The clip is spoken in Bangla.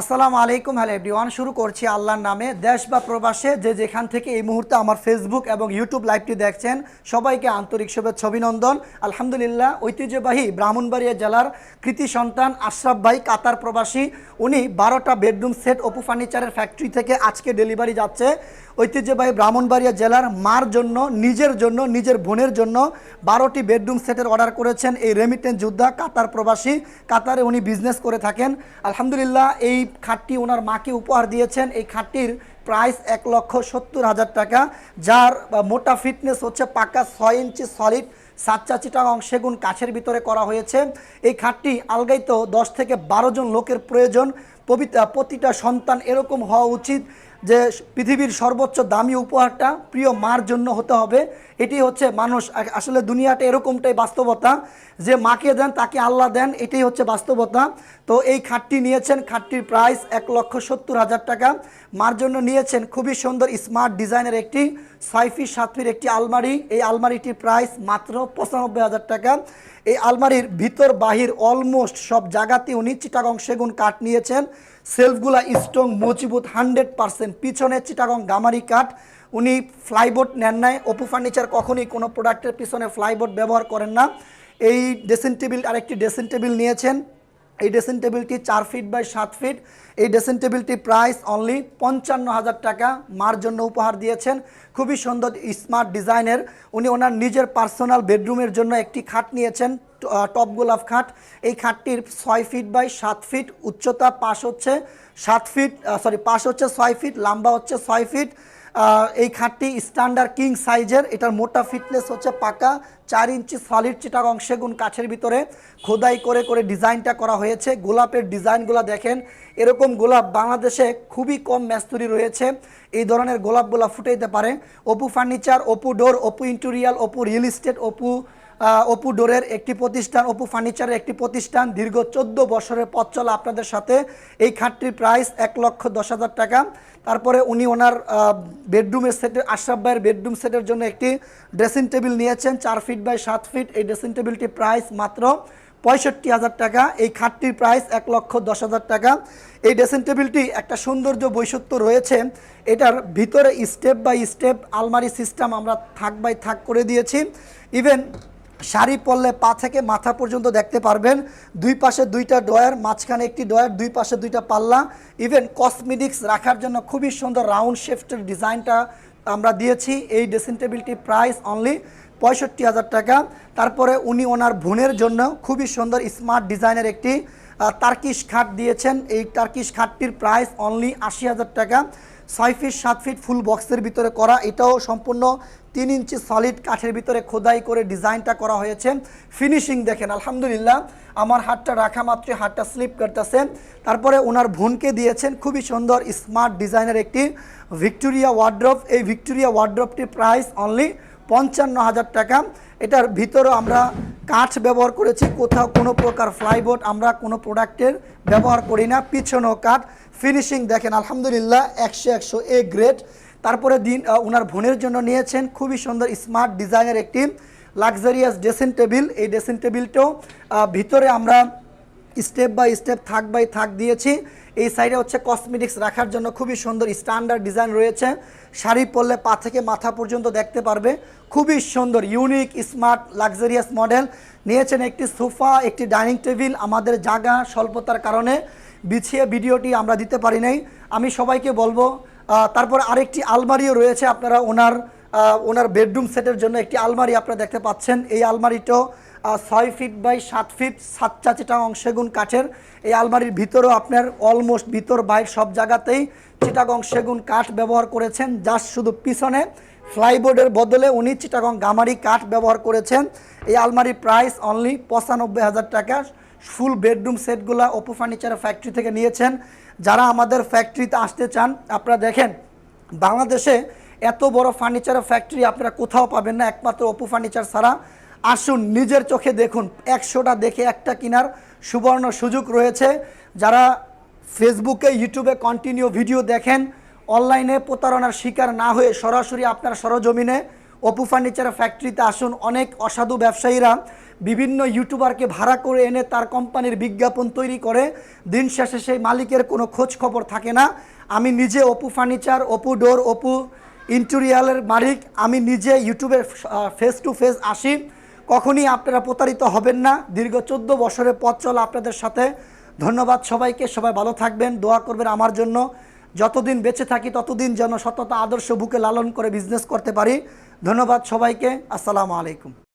আসসালামু আলাইকুম, হ্যালো এভরিওয়ান শুরু করছি আল্লাহর নামে। দেশ বা প্রবাসে যে যেখান থেকে এই মুহূর্তে আমার ফেসবুক এবং ইউটিউব লাইভটি দেখছেন, সবাইকে আন্তরিক শুভেচ্ছা, অভিনন্দন। আলহামদুলিল্লাহ, ঐতিহ্যবাহী ব্রাহ্মণবাড়িয়া জেলার কৃতি সন্তান আশরাফ ভাই, কাতার প্রবাসী। উনি বারোটা বেডরুম সেট অপু ফার্নিচারের ফ্যাক্টরি থেকে আজকে ডেলিভারি যাচ্ছে। ঐতিহ্যবাহী ব্রাহ্মণবাড়িয়া জেলার মার জন্য, নিজের জন্য, নিজের বোনের জন্য বারোটি বেডরুম সেটের অর্ডার করেছেন এই রেমিটেন্স যোদ্ধা কাতার প্রবাসী। কাতারে উনি বিজনেস করে থাকেন। আলহামদুলিল্লাহ, এই খাটটি ওনার মাকে উপহার দিয়েছেন। এই খাটটির প্রাইস এক লক্ষ সত্তর হাজার টাকা, যার মোটা ফিটনেস হচ্ছে পাকা ছয় ইঞ্চি সলিড সাতচা চিটাগং সেগুন কাছের ভিতরে করা হয়েছে। এই খাটটি আলগাইতো দশ থেকে বারো জন লোকের প্রয়োজন। পবিত্র প্রতিটা সন্তান এরকম হওয়া উচিত। যে পৃথিবীর সর্বোচ্চ দামি উপহারটা প্রিয় মার জন্য হতে হবে, এটি হচ্ছে মানুষ। আসলে দুনিয়াটা এরকমটাই বাস্তবতা, যে মাকে দেন তাকে আল্লাহ দেন, এটাই হচ্ছে বাস্তবতা। তো এই খাটটি নিয়েছেন, খাটটির প্রাইস এক লক্ষ সত্তর হাজার টাকা। মার জন্য নিয়েছেন খুবই সুন্দর স্মার্ট ডিজাইনের একটি ছয় সাতফির একটি আলমারি, এই আলমারিটির প্রাইস মাত্র পঁচানব্বই হাজার টাকা। এই আলমারির ভিতর বাহির অলমোস্ট সব জায়গাতে উনি চিটাগং সেগুন কাঠ নিয়েছেন। সেলফগুলা স্ট্রং, মজবুত, হান্ড্রেড পার্সেন্ট পিছনে চিটাগং গামারি কাঠ। উনি ফ্লাইবোর্ড নেন নাই, অপু ফার্নিচার কখনই কোনো প্রোডাক্টের পিছনে ফ্লাইবোর্ড ব্যবহার করেন না। এই ড্রেসিং টেবিল আরেকটি ড্রেসিং টেবিল নিয়েছেন। এই ড্রেসিং টেবিলটি চার ফিট বাই সাত ফিট এই ড্রেসিং টেবিলটি প্রাইস অনলি পঞ্চান্ন হাজার টাকা। মার জন্য উপহার দিয়েছেন। খুবই সুন্দর স্মার্ট ডিজাইনের উনি ওনার নিজের পার্সোনাল বেডরুমের জন্য একটি খাট নিয়েছেন টপ গোলাপ খাট। এই খাটটির ছয় ফিট বাই সাত ফিট উচ্চতা পাশ হচ্ছে সাত ফিট সরি পাশ হচ্ছে ছয় ফিট লম্বা হচ্ছে ছয় ফিট এই খাটটি স্ট্যান্ডার্ড কিং সাইজের এটার মোটা ফিটনেস হচ্ছে পাকা, চার ইঞ্চি সলিড চিটাক অংশেগুন কাছের ভিতরে। খোদাই করে করে ডিজাইনটা করা হয়েছে। গোলাপের ডিজাইনগুলো দেখেন, এরকম গোলাপ বাংলাদেশে খুবই কম ম্যাস্তুরি রয়েছে। এই ধরনের গোলাপগুলো ফুটাইতে পারে। Apu furniture Apu door Apu interior Apu real estate Apu Apu ডোরের একটি প্রতিষ্ঠান, অপু ফার্নিচারের একটি প্রতিষ্ঠান দীর্ঘ চোদ্দ বছরের পথ চলা আপনাদের সাথে। এই খাটটির প্রাইস এক লক্ষ দশ হাজার টাকা। তারপরে উনি ওনার বেডরুমের সেটের আশরাফ ভাইয়ের বেডরুম সেটের জন্য একটি ড্রেসিং টেবিল নিয়েছেন। চার ফিট বাই সাত ফিট এই ড্রেসিং টেবিলটির প্রাইস মাত্র পঁয়ষট্টি হাজার টাকা। এই খাটটির প্রাইস এক লক্ষ দশ হাজার টাকা। এই ড্রেসিং টেবিলটি একটা সৌন্দর্য বৈশিষ্ট্য রয়েছে। এটার ভিতরে স্টেপ বাই স্টেপ আলমারি সিস্টেম আমরা থাক বাই থাক করে দিয়েছি। ইভেন শাড়ি পরলে পা থেকে মাথা পর্যন্ত দেখতে পারবেন। দুই পাশে দুইটা ডয়ার মাঝখানে একটি ডয়ার দুই পাশে দুইটা পাল্লা। ইভেন কসমেটিক্স রাখার জন্য খুবই সুন্দর রাউন্ড শেফটের ডিজাইনটা আমরা দিয়েছি। এই ড্রেসিং টেবিলটি প্রাইস অনলি পঁয়ষট্টি হাজার টাকা। তারপরে উনি ওনার বোনের জন্য খুবই সুন্দর স্মার্ট ডিজাইনের একটি আহ, টার্কিশ খাট দিয়েছেন। এই টার্কিশ খাটটির প্রাইস অনলি আশি হাজার টাকা। ছয় ফিট সাত ফিট ফুল বক্সের ভিতরে করা। এটাও সম্পূর্ণ তিন ইঞ্চি সলিড কাঠের ভিতরে খোদাই করে ডিজাইনটা করা হয়েছে। ফিনিশিং দেখেন, আলহামদুলিল্লাহ। আমার হাতটা রাখা মাত্রই হাতটা স্লিপ করতেছে। তারপরে ওনার বোনকে দিয়েছেন খুবই সুন্দর স্মার্ট ডিজাইনের একটি ভিক্টোরিয়া ওয়ার্ড্রপ এই ভিক্টোরিয়া ওয়ার্ড্রপটির প্রাইস অনলি পঞ্চান্ন হাজার টাকা। এটার ভিতরেও আমরা কাঠ ব্যবহার করেছি, কোথাও কোনো প্রকার ফ্লাইবোর্ড আমরা কোনো প্রোডাক্টের ব্যবহার করি না পিছনো কাঠ। ফিনিশিং দেখেন, আলহামদুলিল্লাহ, একশো একশো এ গ্রেড তারপরে দিন ওনার বোনের জন্য নিয়েছেন, খুবই সুন্দর স্মার্ট ডিজাইনের একটি লাক্সারিয়াস ড্রেসিং টেবিল এই ড্রেসিং টেবিলটাও ভিতরে আমরা স্টেপ বাই স্টেপ, থাক বাই থাক দিয়েছি। এই সাইডে হচ্ছে কসমেটিক্স রাখার জন্য খুবই সুন্দর স্ট্যান্ডার্ড ডিজাইন রয়েছে। শাড়ি পরলে পা থেকে মাথা পর্যন্ত দেখতে পারবে। খুবই সুন্দর ইউনিক স্মার্ট লাক্সারিয়াস মডেল নিয়েছেন একটি সোফা, একটি ডাইনিং টেবিল আমাদের জাগা স্বল্পতার কারণে। বিছিয়ে ভিডিওটি আমরা দিতে পারি নাই। আমি সবাইকে বলব তারপর আরেকটি আলমারিও রয়েছে আপনারা ওনার ওনার বেডরুম সেটের জন্য একটি আলমারি আপনারা দেখতে পাচ্ছেন। এই আলমারিটাও ছয় ফিট বাই সাত ফিট সাত চাচিটা সেগুন কাঠের। এই আলমারির ভিতরেও আপনার অলমোস্ট ভিতর বাইর সব জায়গাতেই চিটাগং সেগুন কাঠ ব্যবহার করেছেন। জাস্ট শুধু পিছনে ফ্লাইবোর্ডের বদলে উনি চিটাগং গামারি কাঠ ব্যবহার করেছেন। এই আলমারির প্রাইস অনলি পঁচানব্বই হাজার টাকা। ফুল বেডরুম সেটগুলো অপু ফার্নিচারের ফ্যাক্টরি থেকে নিয়েছেন। যারা আমাদের ফ্যাক্টরিতে আসতে চান, আপনারা দেখেন, বাংলাদেশে এত বড় ফার্নিচারের ফ্যাক্টরি আপনারা কোথাও পাবেন না। একমাত্র অপু ফার্নিচার ছাড়া। আসুন নিজের চোখে দেখুন। একশোটা দেখে একটা কেনার সুবর্ণ সুযোগ রয়েছে। যারা ফেসবুকে, ইউটিউবে কন্টিনিউ ভিডিও দেখেন অনলাইনে প্রতারণার শিকার না হয়ে সরাসরি আপনার সরজমিনে অপু ফার্নিচারের ফ্যাক্টরিতে আসুন। অনেক অসাধু ব্যবসায়ীরা বিভিন্ন ইউটিউবারকে ভাড়া করে এনে তার কোম্পানির বিজ্ঞাপন তৈরি করে। দিন শেষে সেই মালিকের কোনো খোঁজ খবর থাকে না। আমি নিজে অপু ফার্নিচার অপু ডোর অপু ইন্টেরিয়ালের মালিক। আমি নিজে ইউটিউবে ফেস টু ফেস আসি। কখনই আপনারা প্রতারিত হবেন না। দীর্ঘ চোদ্দ বছরের পথ চলা আপনাদের সাথে। ধন্যবাদ সবাইকে, সবাই ভালো থাকবেন, দোয়া করবেন আমার জন্য। যতদিন বেঁচে থাকি, ততদিন যেন সততা, আদর্শ বুকে লালন করে বিজনেস করতে পারি। ধন্যবাদ সবাইকে, আসসালামু আলাইকুম।